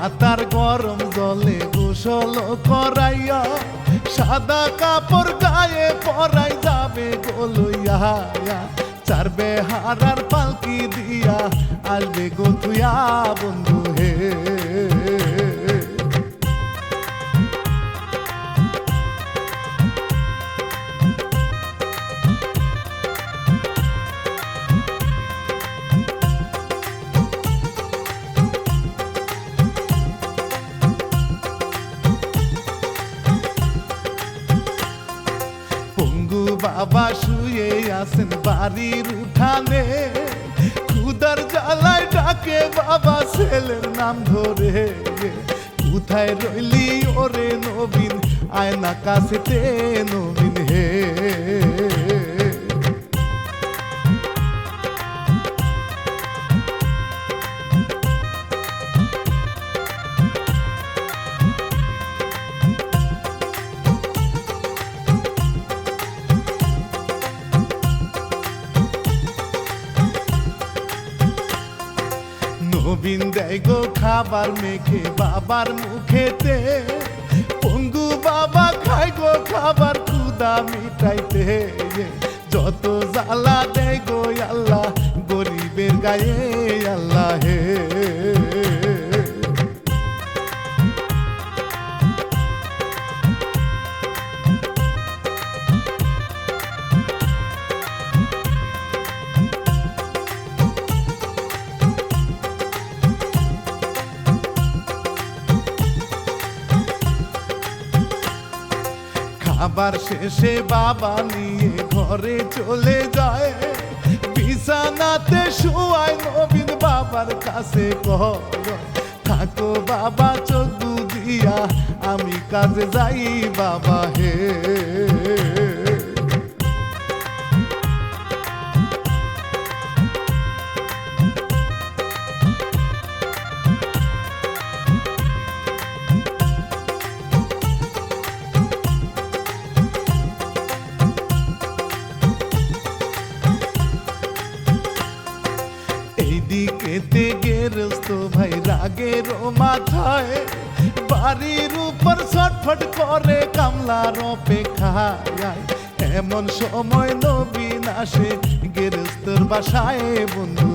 পাতার গরম জলে গোসল করাইয়া, সাদা কাপড় গায়ে পরাই যাবে গোলইয়া চার বেহারার পালকি দিয়া আসবে গোথুয়া বন্ধু হে। বাড়ির উঠানে খুদার জ্বালায় ডাকে বাবা ছেলের নাম ধরে। কোথায় রইলি ওরে নবীন? আয়না কাছেতে নবীন হে। খাবার মেখে বাবার মুখেতে। পঙ্গু বাবা খাই গো খাবার, ক্ষুদা মিটাইতে। যত জ্বালা দেয় গো আল্লাহ, গরিবের গায়ে আল্লাহ হে। খাবার শেষে বাবা নিয়ে ঘরে চলে যায়। বিছানাতে শুয়ায় নবীন বাবার কাছে কয় থাকো বাবা, চোখ দিয়া আমি কাজে যাই বাবা হে। রাগের মাথায়, বাড়ির উপর ছটফট করে কামলার অপেক্ষায়। এমন সময় নবীন আসে গেরস্তর বাসায়, বন্ধু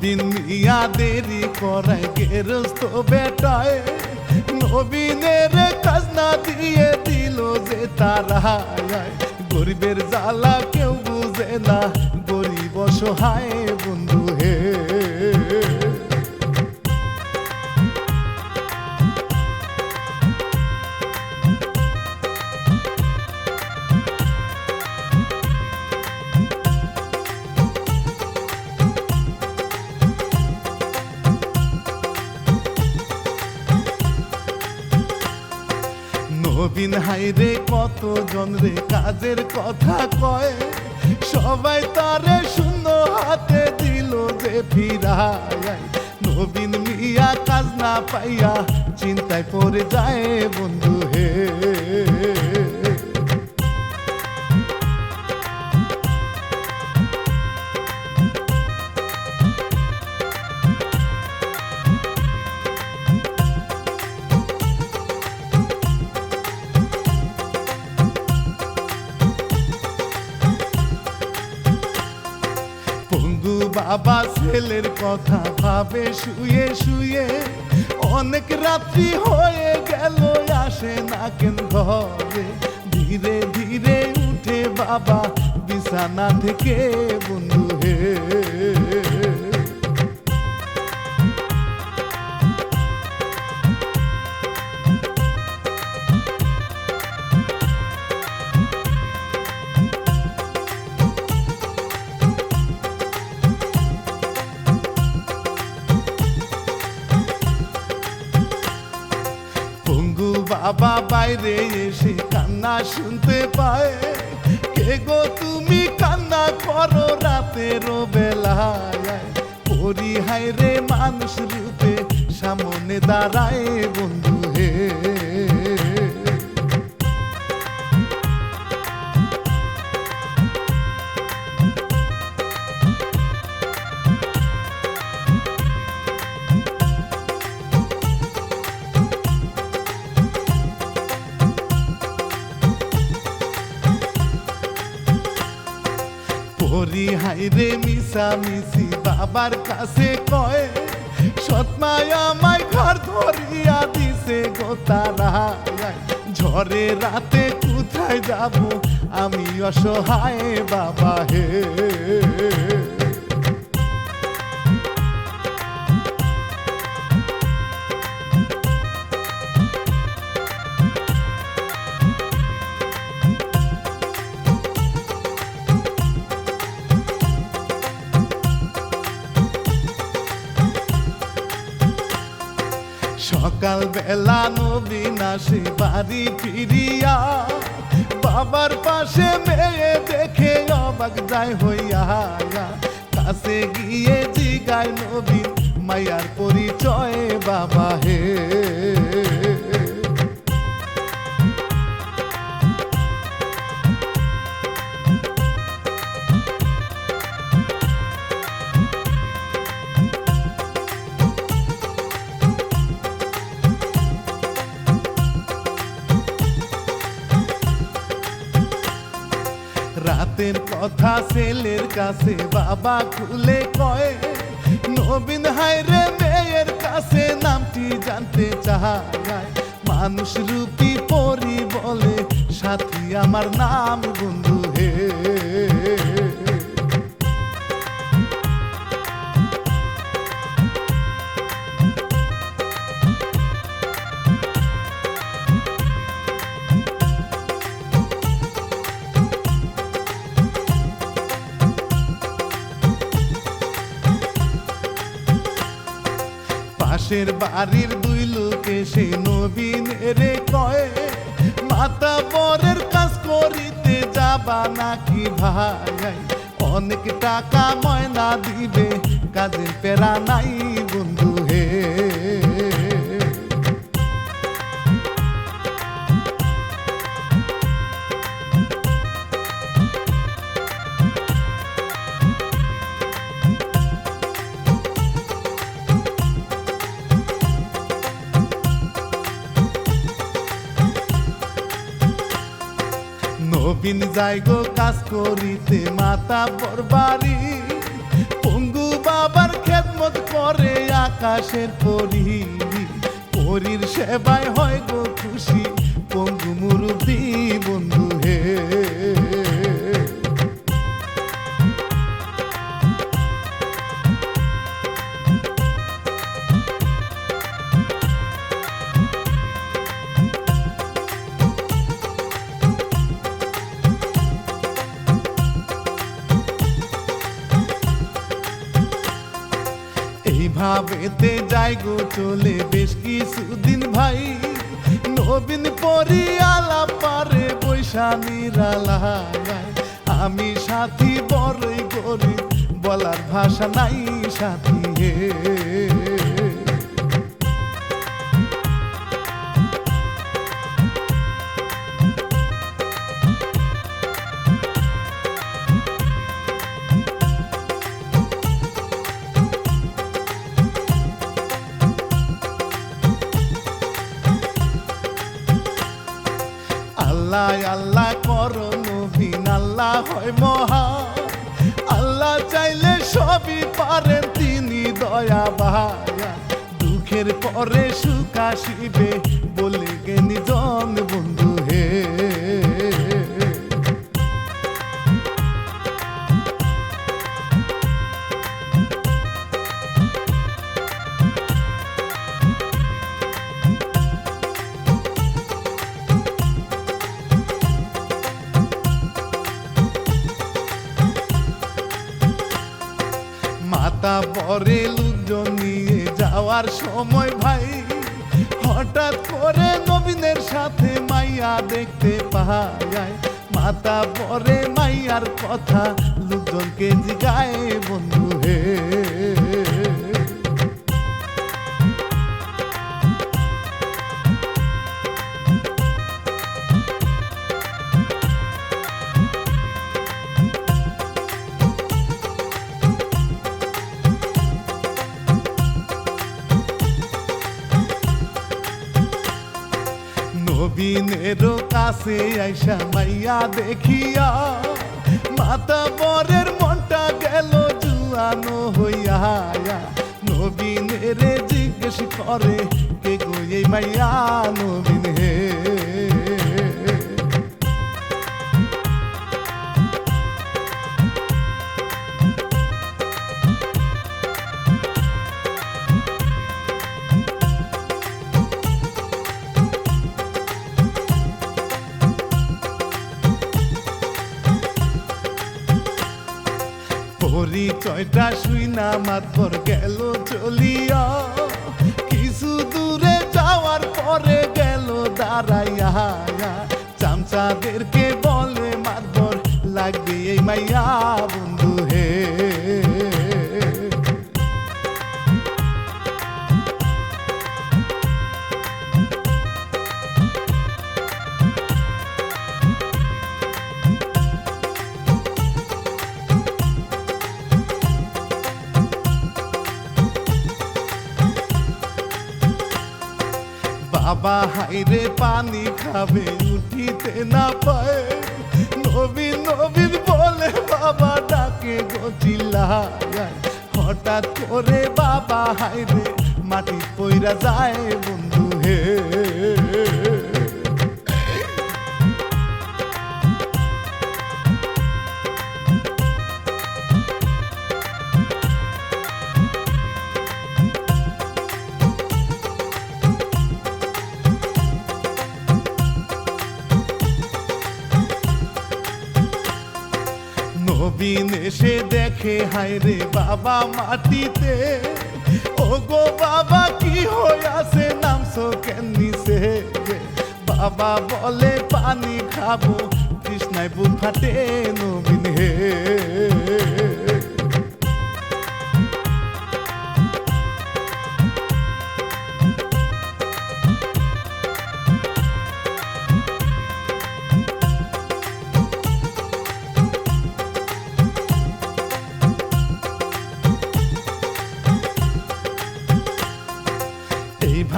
নবীন মিয়া দেরি করায় গেরস্ত বেটায়। নবীনের খাজনা দিয়ে দিল যে তারা গরিবের জ্বালা কেউ বুঝে না, গরিব সহায় নবীন হাইরে কতজন রে কাজের কথা কয়? সবাই তারে শূন্য হাতে দিল যে ফিরায়। নবীন মিয়া কাজ না পাইয়া চিন্তায় পড়ে যায় বন্ধু। বাবা ছেলের কথা ভাবে, শুয়ে শুয়ে। অনেক রাত্রি হয়ে গেল, আসে না কেন ঘরে। ধীরে ধীরে উঠে বাবা বিছানা থেকে বন্ধু হে বাবা বাইরে এসে কান্না শুনতে পায়। কে গো তুমি কান্না করো রাতের বেলায়? পরি হাই রে মানুষ রূপে সামনে দাঁড়ায় বন্ধু হে। রে মিশা মিশি বাবার কাছে কয়ে, সৎমায়া আমায় ঘর ধরিয়া দিছে গো তারা ঝড়ে রাতে কোথায় যাব? আমি অসহায় বাবা হে। সকাল বেলা নবীন আসে বাড়ি ফিরিয়া, বাবার পাশে মেয়ে দেখে অবাক যায় হইয়া কাছে গিয়ে জিগায় নবীন মায়ার পরিচয়, বাবা হে। ছেলের কাছে বাবা খুলে কয়, নবীন হাইরে মেয়ের কাছে নামটি জানতে চায় মানুষ রূপী পরি বলে, সাথী আমার নাম বন্ধু পাশের বাড়ির দুই লোকে সে নবীন রে কয়ে, মাতা বরের কাজ করিতে যাবা নাকি ভাই? অনেক টাকা ময়না দিবে কাজে পেরা নাই নবীন যাই গো কাজ করিতে, মাতা বরবারি পঙ্গু বাবার খেদমত করে আকাশের পরি পরীর সেবায় হয় গো ভাষা নাই সাথী আল্লাহ আল্লাহ করো নবীন আল্লাহ হয় মহা সবই পারেন তিনি দয়া বায়া দুঃখের পরে সুখ আসিবে বলে গেনি জন বন্ধু। কাছে আইসা মাইয়া দেখিয়া, মাতা বরের মনটা গেল জুয়ানো হইয়া। নবীন রে জিজ্ঞেস করে, কে গো এই মাইয়া নবীন হে? পরিচয়টা শুই না মাতবর গেল চলিয়া কিছু দূরে যাওয়ার পরে গেল দাঁড়াইয়া। চামচাদেরকে বলে মাতবর লাগবে এই মাইয়া বাবা হাইরে পানি খাবে, উঠিতে না পায়। নবীন নবীন বলে বাবা, ডাকে গচিল্লায় হঠাৎ করে বাবা হাইরে মাটি পইরা যায় বন্ধু হে। নবীন এসে দেখে হায়রে বাবা মাটিতে। ও গো বাবা, কি হইয়াছে নামছো কেন বাবা বলে, পানি খাব কৃষ্ণায় বুক ফাটে নবীন হে।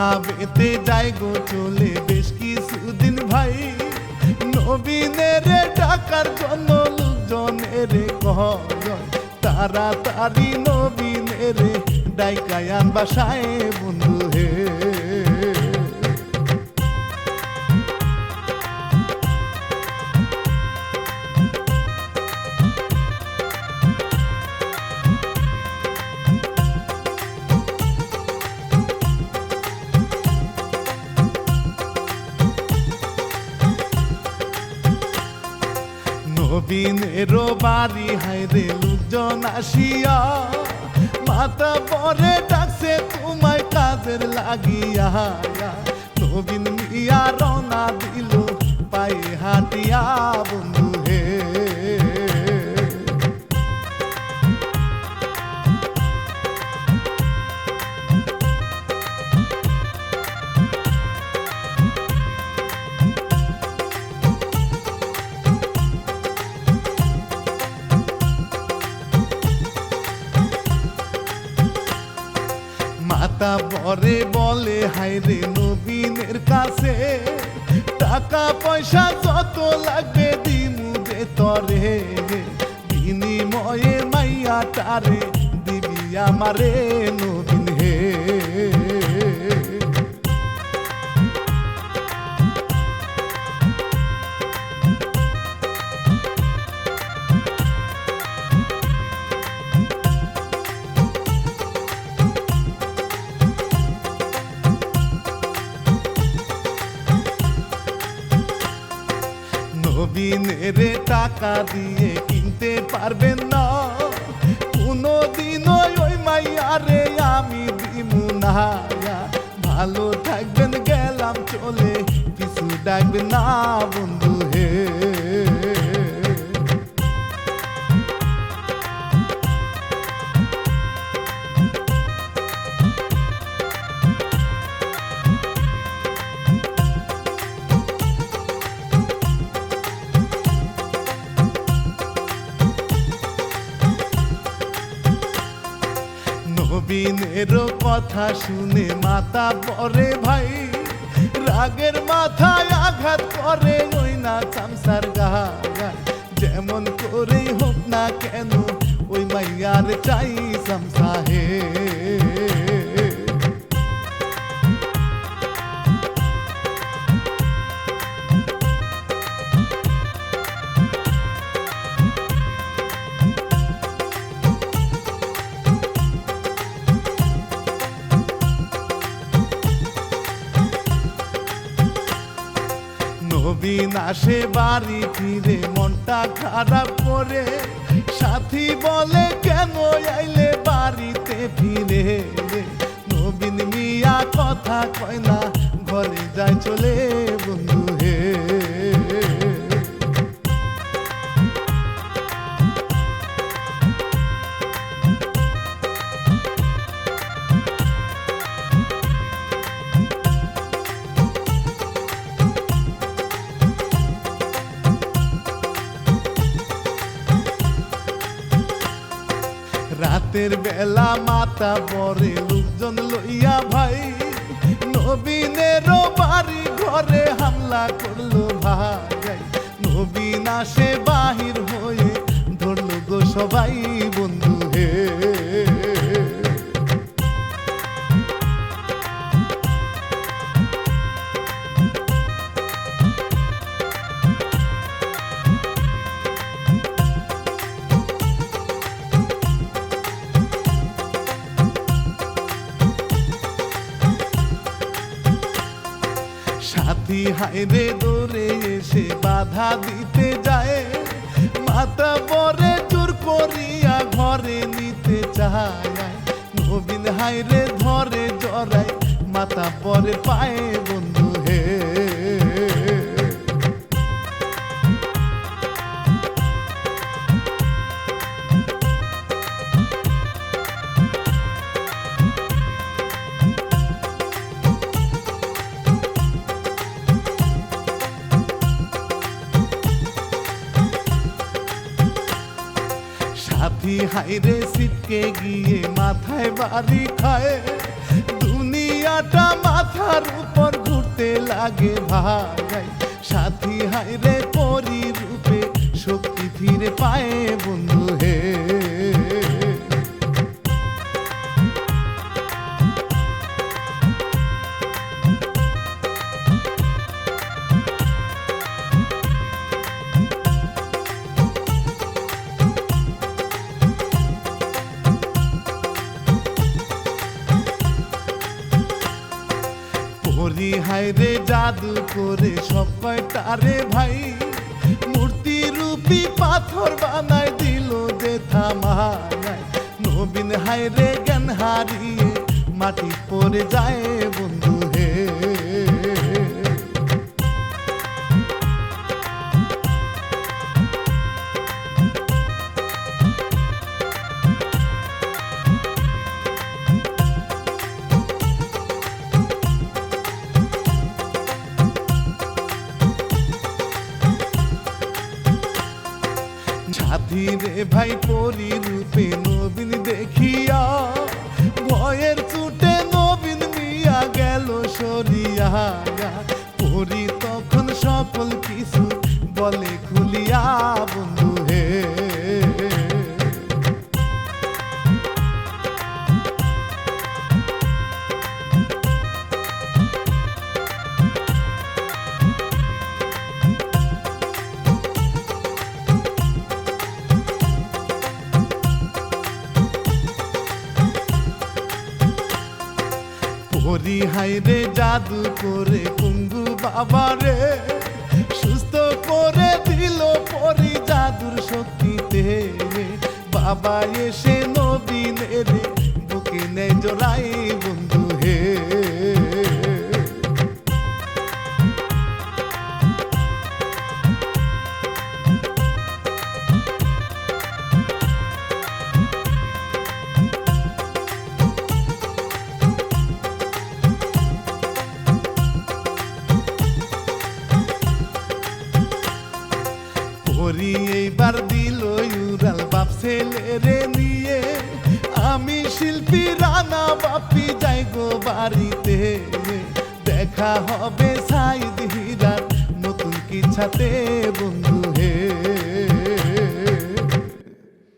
এইভাবেতে যাই গো চলে বেশ কিছুদিন ভাই। নবীনের ডাকার জন্য লোকজনের কয় তাড়াতাড়ি নবীনের ডাইকায়ান বাসায় বন্ধু হে। নবীনের বাড়ি হাইরে লোকজন আসিয়া। মাথা পরে ডাকছে, তোমায় কাজের লাগিয়া। নবীন মিয়া রওনা দিল, পায়ে হাঁটিয়া। বন্ধু হে পরে বলে হাইরে নবীনের কাছে। টাকা, পয়সা যত লাগবে দিমু যে তরে বিনিময়ে মাইয়া তারে দিবি আমারে নবীন নবীনের টাকা দিয়ে কিনতে পারবেন না। কোনো দিন ওই মাইয়ারে আমি দিমু না। ভালো থাকবেন, গেলাম, চলে। কিছু ডাকবেন না, বন্ধু হে। কথা শুনে মাতা পরে ভাই। রাগের মাথায় আঘাত করে ওই না চামসার গায় যেমন করেই হোক না কেন, ওই মাইয়ার চাই সামসাহে আসে বাড়ি ফিরে, মনটা খারাপ করে। সাথী বলে, কেন আইলে বাড়িতে ফিরে নবীন মিয়া কথা কয় না, ঘরে যায় চলে বন্ধু। হে মাতা পরে লোকজন লইয়া ভাই। চায় নবীন হাইরে ধরে জড়ায় মাতা পরে পায়ে বন্ধু হে। সাথী হাইরে সিটকে গিয়ে মাথায় বাড়ি খায়। দুনিয়াটা মাথার উপর ঘুরতে লাগে ভাগাই সাথী হাইরে পরি রূপে শক্তি ফিরে পায় বন্ধু হে। করে সবাই তারে ভাই। মূর্তি রূপী পাথর বানায় দিল যে থামায় নবীন হাইরে জ্ঞান হারিয়ে মাটি পড়ে যায় বন্ধু। জাদু করে কুঙ্গু বাবা রে সুস্থ করে দিল পরি জাদুর শক্তিতে বাবা এসে নবীনের বুকে নেই জোড়াই